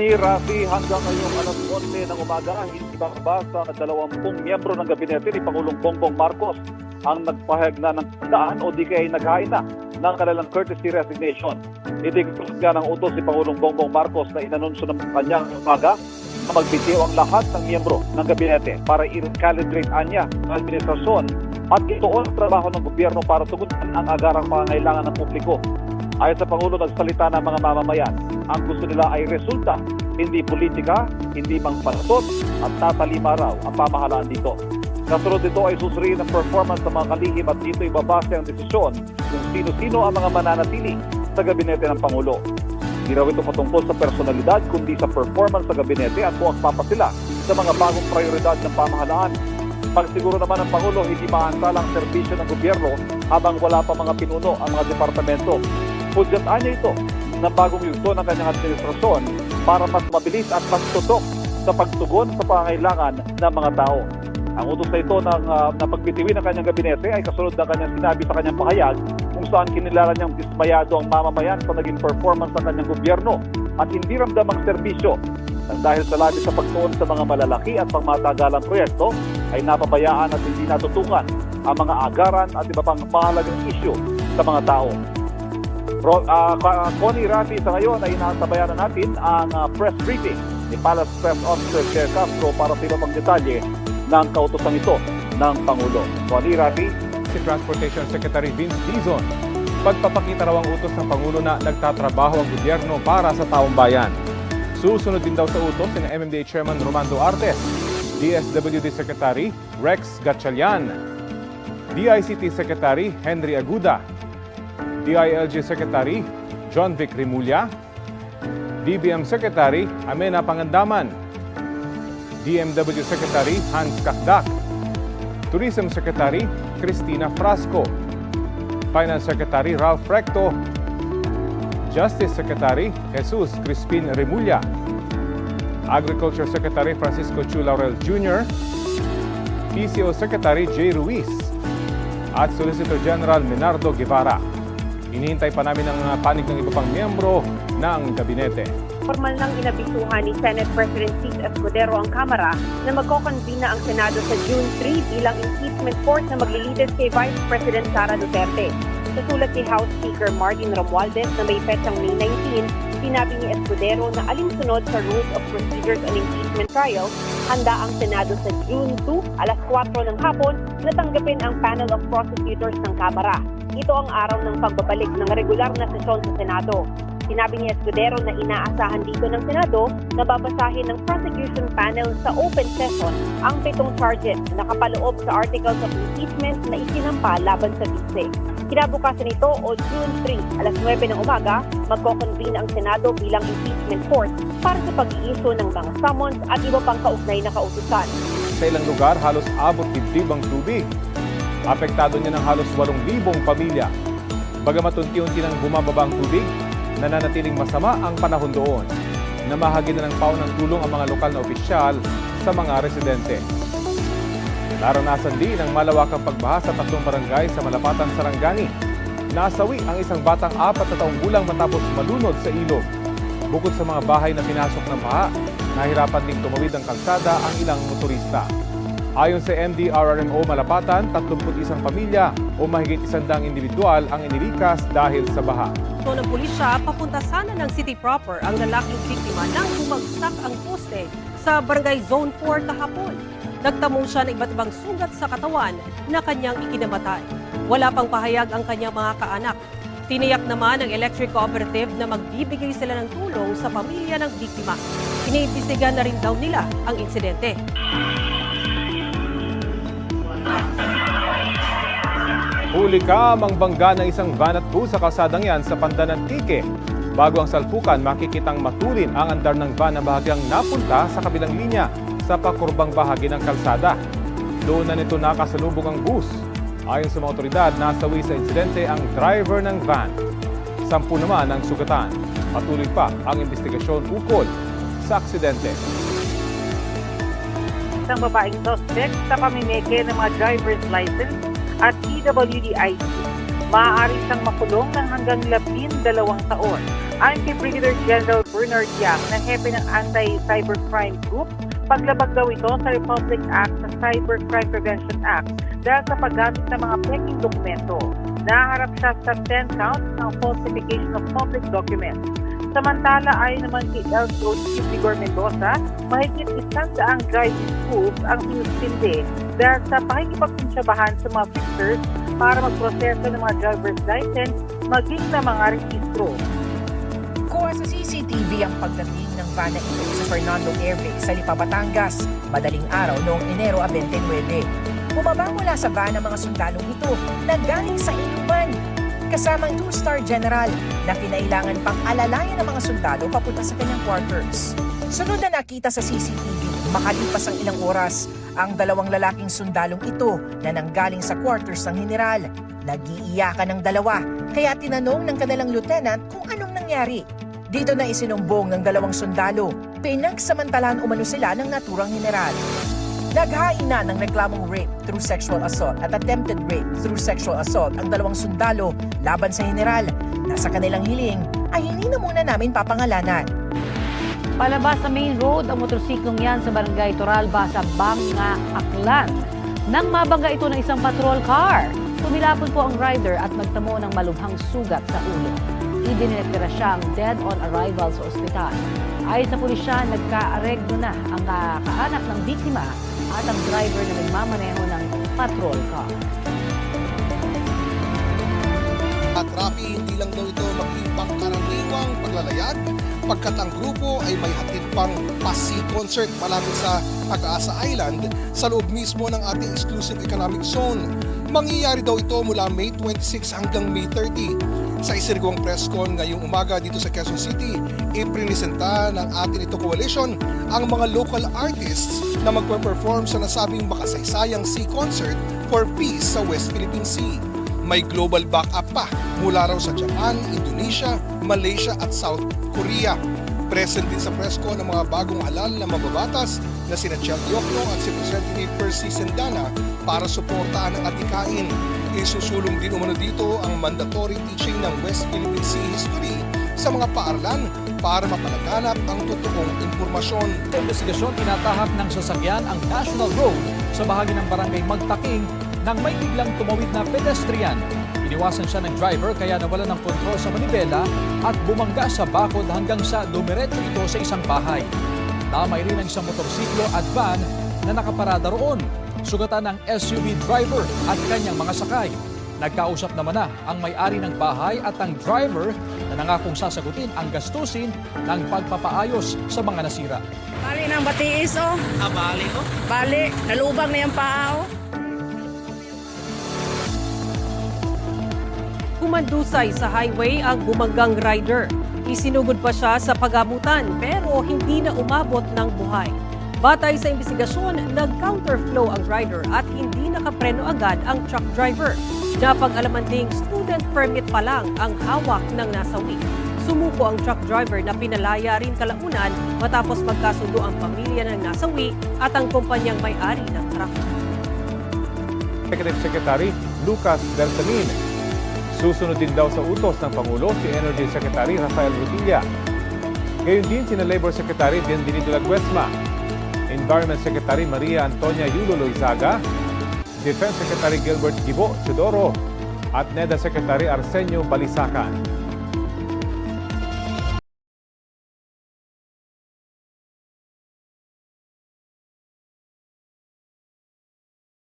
Connie Rafi, hanggang ngayong alas 11 ng umaga, hindi bababa sa 20 miyembro ng gabinete ni Pangulong Bongbong Marcos ang nagpahayag na ng daan o di kaya ay naghain na ng kanilang courtesy resignation. Itigpos nga ng utos si Pangulong Bongbong Marcos na inanunsyo ng kanyang umaga na magbitiw ang lahat ng miyembro ng gabinete para i-calibrate anya ang administrasyon at ituon ang trabaho ng gobyerno para tugunan ang agarang pangangailangan ng publiko. Ayon sa Pangulo, nagsalita ng mga mamamayan, ang gusto nila ay resulta, hindi politika, hindi mang panasot at tatalima raw ang pamahalaan dito. Kasunod dito ay susuriin ang performance ng mga kalihim at dito ibabase ang desisyon kung sino-sino ang mga mananatili sa gabinete ng Pangulo. Hindi raw ito patungkol sa personalidad kundi sa performance sa gabinete at kung akpapa sila sa mga bagong prioridad ng pamahalaan. Pagsiguro naman ng Pangulo hindi maantala ang serbisyo ng gobyerno habang wala pa mga pinuno ang mga departamento. Pudyataan niya ito ng bagong yugto ng kanyang administrasyon para mas mabilis at mas tutok sa pagtugon sa pangangailangan ng mga tao. Ang utos na ito ng, uh, na pagbitiwin ng kanyang gabinete ay kasunod ng kanyang sinabi sa kanyang pahayag kung saan kinilala niyang dismayado ang mamamayan sa naging performance ng kanyang gobyerno at hindi ramdam ang serbisyo nang dahil sa labis sa pagtuon sa mga malalaki at pangmatagalang proyekto ay napabayaan at hindi natutungan ang mga agaran at iba pang mahalagang isyu sa mga tao. Ro, uh, Connie Rafi sa ngayon ay nasabayan na natin ang uh, press briefing ni Palace Press Officer Chair Castro para sa iba pang detalye ng kautosan ito ng Pangulo. Connie Rafi, si Transportation Secretary Vince Dizon. Pagpapakita raw ang utos ng Pangulo na nagtatrabaho ang gobyerno para sa taong bayan. Susunod din daw sa utos ni MMDA Chairman Romando Artes, DSWD Secretary Rex Gatchalian, DICT Secretary Henry Aguda, DILG Secretary John Vic Rimulya, DBM Secretary Amena Pangandaman, DMW Secretary Hans Kakdak, Tourism Secretary Cristina Frasco, Finance Secretary Ralph Recto, Justice Secretary Jesus Crispin Remulla, Agriculture Secretary Francisco Chu Laurel Jr., PCO Secretary J. Ruiz, at Solicitor General Menardo Guevara. Inihintay pa namin ang uh, panig ng iba pang miyembro ng gabinete. Formal nang inabisuhan ni Senate President Cis Escudero ang Kamara na magkoconvene ang Senado sa June 3 bilang impeachment court na maglilitis kay Vice President Sara Duterte. Sa sulat ni House Speaker Martin Romualdez na may petsang May 19, sinabi ni Escudero na alinsunod sa Rules of Procedures on Impeachment Trial, handa ang Senado sa June 2, alas 4 ng hapon, na tanggapin ang panel of prosecutors ng Kamara. Ito ang araw ng pagbabalik ng regular na sesyon sa Senado. Sinabi ni Escudero na inaasahan dito ng Senado na babasahin ng prosecution panel sa open session ang pitong charges na nakapaloob sa articles of impeachment na isinampa laban sa vice. Kinabukasan nito o June 3, alas 9 ng umaga, magkoconvene ang Senado bilang impeachment court para sa pag-iiso ng mga summons at iba pang kaugnay na kautusan. Sa ilang lugar, halos abot dibdib ang tubig. Apektado niya ng halos 8,000 pamilya. Bagamat unti-unti nang bumababa ang tubig, nananatiling masama ang panahon doon. Namahagi na ng paunang tulong ang mga lokal na opisyal sa mga residente. Naranasan din ang malawakang pagbaha sa tatlong barangay sa Malapatan, Sarangani. Nasawi ang isang batang apat na taong gulang matapos malunod sa ilog. Bukod sa mga bahay na pinasok ng baha, nahirapan ding tumawid ang kalsada ang ilang motorista. Ayon sa MDRRMO Malapatan, 31 pamilya o mahigit isandang individual ang inilikas dahil sa baha. Ito ng pulisya, papunta sana ng city proper ang lalaking biktima nang bumagsak ang poste sa barangay Zone 4 kahapon. Nagtamo siya ng iba't ibang sugat sa katawan na kanyang ikinamatay. Wala pang pahayag ang kanyang mga kaanak. Tiniyak naman ng electric cooperative na magbibigay sila ng tulong sa pamilya ng biktima. Iniimbestigan na rin daw nila ang insidente. Huli ka mang bangga ng isang van at bus sa kalsadang yan sa Pandanan Tike. Bago ang salpukan, makikitang matulin ang andar ng van na bahagyang napunta sa kabilang linya sa pakurbang bahagi ng kalsada. Doon na nito nakasalubong ang bus. Ayon sa mga otoridad, nasawi sa insidente ang driver ng van. Sampu naman ang sugatan. Patuloy pa ang investigasyon ukol sa aksidente. isang babaeng suspect sa pamimeke ng mga driver's license at PWD ID. maaari siyang makulong ng hanggang labing dalawang taon. Ayon kay Brigadier General Bernard Yang na hepe ng Anti-Cybercrime Group, paglabag daw ito sa Republic Act sa Cybercrime Prevention Act dahil sa paggamit ng mga peking dokumento. Naharap siya sa 10 counts ng falsification of public documents. Samantala, ayon naman kay LTO Chief Vigor Mendoza, mahigit isang daang driving schools ang sinuspindi dahil sa pakikipagkunsyabahan sa mga fixers para magproseso ng mga driver's license maging na mga rehistro. Kuha sa CCTV ang pagdating ng van na ito sa Fernando Airway sa Lipa, Batangas, madaling araw noong Enero 29. Bumaba mula sa van ang mga sundalong ito na galing sa inuman. Kasamang two-star general na kinailangan pang alalayan ng mga sundalo papunta sa kanyang quarters. Sunod na nakita sa CCTV, makalipas ang ilang oras, ang dalawang lalaking sundalong ito na nanggaling sa quarters ng general. Nag-iiyakan ng dalawa, kaya tinanong ng kanilang lieutenant kung anong nangyari. Dito na isinumbong ng dalawang sundalo, pinagsamantalaan umano sila ng naturang general. Naghain na ng reklamong rape through sexual assault at attempted rape through sexual assault ang dalawang sundalo laban sa general. Nasa kanilang hiling ay hindi na muna namin papangalanan. Palabas sa main road ang motorsiklong yan sa barangay Toralba sa Banga, Aklan. Nang mabangga ito ng isang patrol car, tumilapon po ang rider at nagtamo ng malubhang sugat sa ulo. Idinetira siyang dead on arrival sa ospital. Ayon sa pulisya, nagka-aregno na ang ah, kaanak ng biktima at ang driver na nagmamaneho ng patrol car. At Rafi, hindi lang daw ito maging pangkaraniwang paglalayag pagkat ang grupo ay may hatid pang Pasi concert malapit sa Pag-asa Island sa loob mismo ng ating exclusive economic zone. Mangyayari daw ito mula May 26 hanggang May 30. Sa isirgong press con ngayong umaga dito sa Quezon City, iprinisenta ng atin ito coalition ang mga local artists na magpe-perform sa nasabing makasaysayang sea concert for peace sa West Philippine Sea may global backup pa mula raw sa Japan, Indonesia, Malaysia at South Korea. Present din sa press con ang mga bagong halal na mababatas na sina Chel Diokno at si Representative Percy Sendana para suportaan ang atikain. Isusulong din umano dito ang mandatory teaching ng West Philippine Sea History sa mga paaralan para mapalaganap ang totoong impormasyon. Investigasyon, tinatahak ng sasakyan ang National Road sa bahagi ng barangay Magtaking nang may biglang tumawid na pedestrian. Iniwasan siya ng driver kaya nawala ng kontrol sa manibela at bumangga sa bakod hanggang sa dumiretso ito sa isang bahay. Damay rin ang isang motorsiklo at van na nakaparada roon. Sugatan ng SUV driver at kanyang mga sakay. Nagkausap naman na ang may-ari ng bahay at ang driver na nangakong sasagutin ang gastusin ng pagpapaayos sa mga nasira. Bali ng batiis, oh. Ah, bali ko? Bali, nalubag na yung paa, oh. Kumandusay sa highway ang bumanggang rider. Isinugod pa siya sa pagamutan pero hindi na umabot ng buhay. Batay sa investigasyon, nag-counterflow ang rider at hindi nakapreno agad ang truck driver. Napag-alaman ding student permit pa lang ang hawak ng nasawi. Sumuko ang truck driver na pinalaya rin kalaunan matapos magkasundo ang pamilya ng nasawi at ang kumpanyang may-ari ng truck. Executive Secretary Lucas Bersamin. Susunod din daw sa utos ng Pangulo si Energy Secretary Rafael Rutilla. Gayon din sina Labor Secretary Bienvenido Laguesma, Environment Secretary Maria Antonia Yulo Loizaga, Defense Secretary Gilbert Gibo Chodoro, at NEDA Secretary Arsenio Balisacan.